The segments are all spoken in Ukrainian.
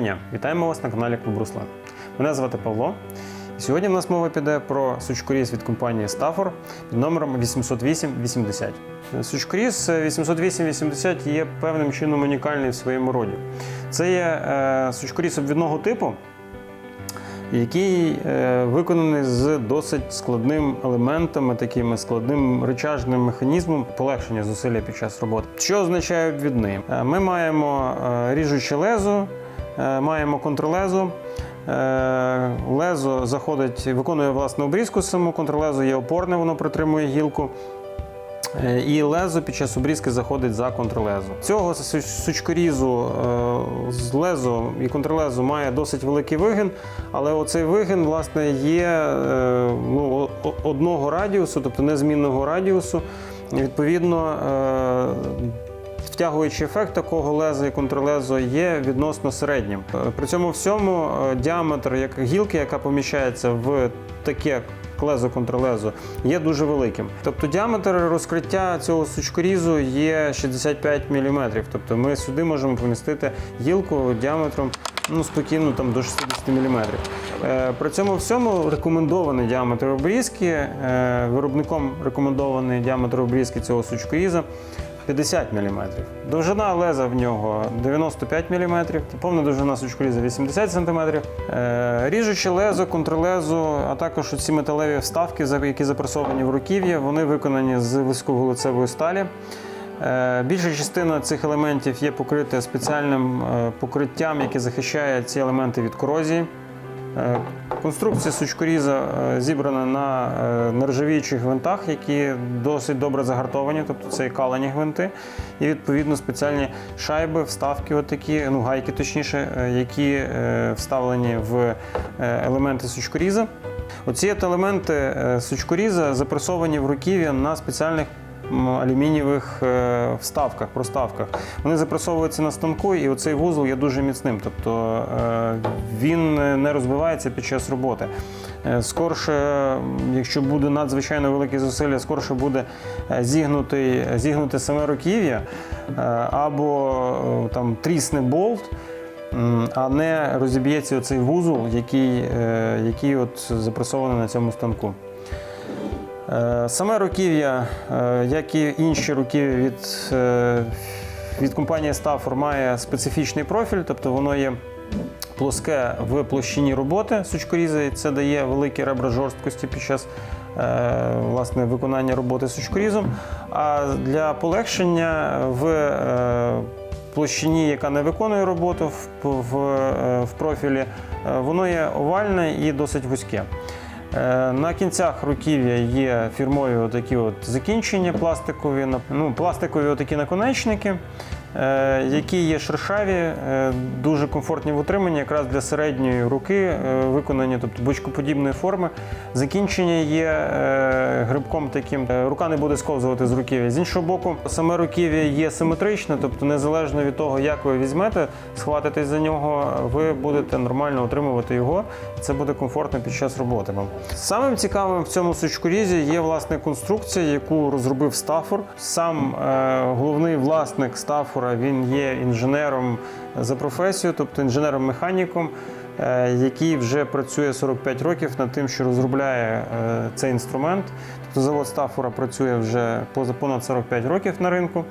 дня! Вітаємо вас на каналі Клуб Руслан. Мене звати Павло. І сьогодні в нас мова піде про сучкоріз від компанії Stafford під номером 80880. Сучкоріз 80880 є певним чином унікальний в своєму роді. Це є е, сучкоріз обвідного типу, який е, виконаний з досить складним елементами, такими складним речажним механізмом полегшення зусилля під час роботи. Що означає обвідний? Е, Ми маємо ріжуче лезо, маємо контрлезо. Е, Лезо заходить, виконує власну обрізку саму, контрлезо є опорне, воно притримує гілку. Е, І лезо під час обрізки заходить за контрлезо. Цього сучкорізу е, з лезо і контрлезо має досить великий вигин, але оцей вигин власне є е, ну, одного радіусу, тобто незмінного радіусу. Відповідно, е, втягуючий ефект такого леза і контрлезу є відносно середнім. Е, При цьому всьому е, діаметр як гілки, яка поміщається в таке лезо контрлезо, є дуже великим. Тобто діаметр розкриття цього сучкорізу є 65 мм. Тобто ми сюди можемо помістити гілку діаметром ну, спокійно там, до 60 мм. Е, При цьому всьому рекомендований діаметр обрізки, е, виробником рекомендований діаметр обрізки цього сучкоріза 50 мм. Довжина леза в нього 95 мм, повна довжина сучкоріза 80 см. Ріжуче лезо, контрлезо, а також ці металеві вставки, які запресовані в руків'я, вони виконані з високоголицевої сталі. Е, Більша частина цих елементів є покрита спеціальним е, покриттям, яке захищає ці елементи від корозії. Е, Конструкція сучкоріза зібрана на нержавіючих гвинтах, які досить добре загартовані, тобто це і калені гвинти, і відповідно спеціальні шайби, вставки, отакі, ну гайки точніше, які вставлені в елементи сучкоріза. Оці елементи сучкоріза запресовані в руків'я на спеціальних алюмінієвих е, вставках, проставках. Вони запресовуються на станку, і оцей вузол є дуже міцним. Тобто е, він не розбивається під час роботи. Е, Скорше, якщо буде надзвичайно великі зусилля, скорше буде зігнутий, зігнуте саме руків'я або там трісне болт. А не розіб'ється оцей вузол, який, який от запресований на цьому станку. Е, Саме руків'я, е, як і інші руків'я від, е, від компанії Stafford, має специфічний профіль, тобто воно є плоске в площині роботи сучкоріза, це дає великі ребра жорсткості під час власне, виконання роботи сучкорізом. А для полегшення в площині, яка не виконує роботу в, в, в профілі, воно є овальне і досить вузьке. Е, На кінцях руків'я є фірмові отакі от закінчення пластикові, ну, пластикові отакі наконечники, які є шершаві, е, дуже комфортні в утриманні, якраз для середньої руки е, виконані, тобто бочкоподібної форми. Закінчення є е, грибком таким, е, рука не буде сковзувати з руків'я. З іншого боку, саме руків'я є симетричне, тобто незалежно від того, як ви візьмете, схватитесь за нього, ви будете нормально отримувати його. Це буде комфортно під час роботи вам. Самим цікавим в цьому сучкорізі є власне конструкція, яку розробив Стафор. Сам е, головний власник Стафора він є інженером за професією, тобто інженером-механіком. е, Який вже працює 45 років над тим, що розробляє е, цей інструмент. Тобто завод Стафора працює вже понад 45 років на ринку.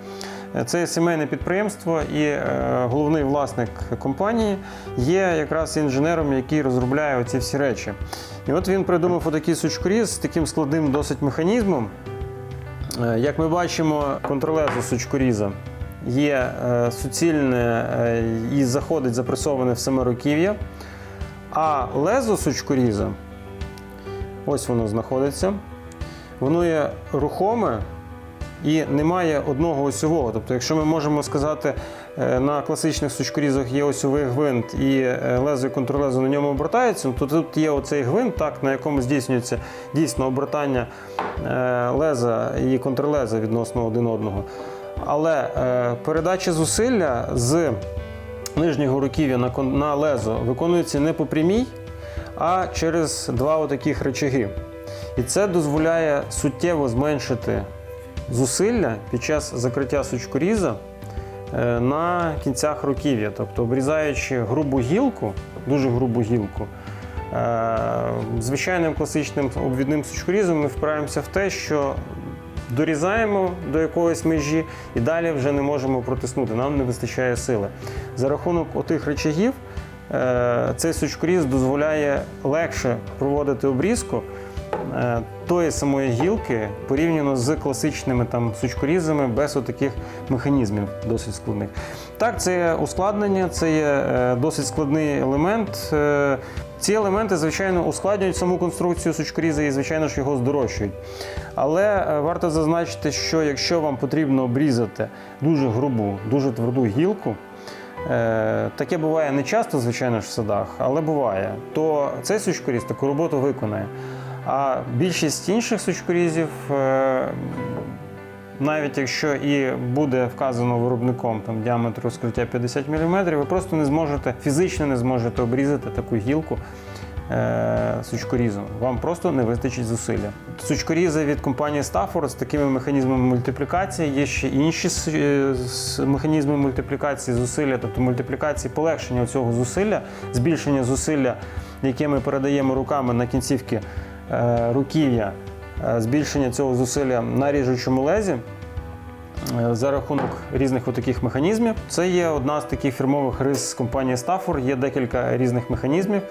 Е, Це сімейне підприємство, і головний власник компанії є якраз інженером, який розробляє оці всі речі. І от він придумав отакий сучкоріз з таким складним досить механізмом. Як ми бачимо, контролезо сучкоріза є е, суцільне е, і заходить запресоване в саме руків'я. А лезо сучкоріза, ось воно знаходиться, воно є рухоме і немає одного осьового. Тобто, якщо ми можемо сказати, е, на класичних сучкорізах є осьовий гвинт і лезо і контрлезо на ньому обертаються, то тут є оцей гвинт, так, на якому здійснюється дійсно обертання леза і контрлеза відносно один одного. Але е, передача зусилля з нижнього руків'я на, лезо виконується не по прямій, а через два отаких речаги. І це дозволяє суттєво зменшити зусилля під час закриття сучкоріза е, на кінцях руків'я, тобто обрізаючи грубу гілку, дуже грубу гілку. е, Звичайним класичним обвідним сучкорізом ми впираємося в те, що дорізаємо до якоїсь межі і далі вже не можемо протиснути, нам не вистачає сили. За рахунок отих речагів е, цей сучкоріз дозволяє легше проводити обрізку е, тої самої гілки порівняно з класичними там сучкорізами без отаких механізмів досить складних. Так, це є ускладнення, це є е, досить складний елемент. Е, Ці елементи, звичайно, ускладнюють саму конструкцію сучкоріза і, звичайно ж, його здорожчують. Але е, варто зазначити, що якщо вам потрібно обрізати дуже грубу, дуже тверду гілку, таке буває не часто, звичайно ж, в садах, але буває, то цей сучкоріз таку роботу виконає. А більшість інших сучкорізів, навіть якщо і буде вказано виробником там, діаметр розкриття 50 мм, ви просто не зможете, фізично не зможете обрізати таку гілку е, сучкорізом. Вам просто не вистачить зусилля. Сучкорізи від компанії Stafford з такими механізмами мультиплікації. Є ще інші е, механізми мультиплікації зусилля, тобто мультиплікації полегшення цього зусилля, збільшення зусилля, яке ми передаємо руками на кінцівки е, руків'я, збільшення цього зусилля на ріжучому лезі. Е, За рахунок різних таких механізмів. Це є одна з таких фірмових рис компанії Stafford. Є декілька різних механізмів,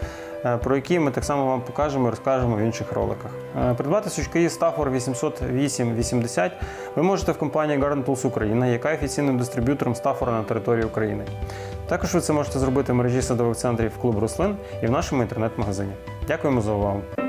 е, про які ми так само вам покажемо і розкажемо в інших роликах. Е, Придбати сучки Stafford 808-80 ви можете в компанії Garden Tools Україна, яка офіційним дистриб'ютором Stafford на території України. Також ви це можете зробити в мережі садових центрів клуб рослин і в нашому інтернет-магазині. Дякуємо за увагу.